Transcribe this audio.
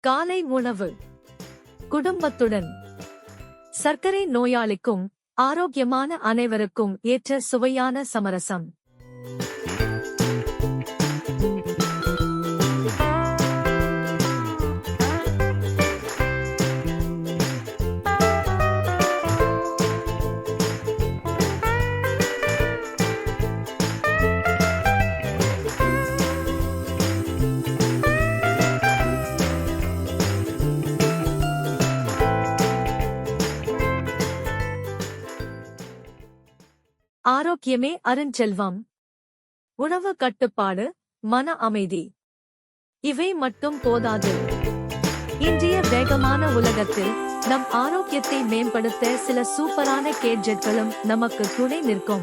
காலை உணவு. குடும்பத்துடன். சர்க்கரை நோயாளிக்கும் ஆரோக்கியமான அனைவருக்கும் ஏற்ற சுவையான சமரசம். ஆரோக்கியமே அருஞ்செல்வம். உணவு கட்டுப்பாடு மன அமைதி. இவை மட்டும் போதாது. இன்றைய வேகமான உலகத்தில் நம் ஆரோக்கியத்தை மேம்படுத்த சில சூப்பரான கேட்ஜெட்களும் நமக்கு துணை நிற்கும்.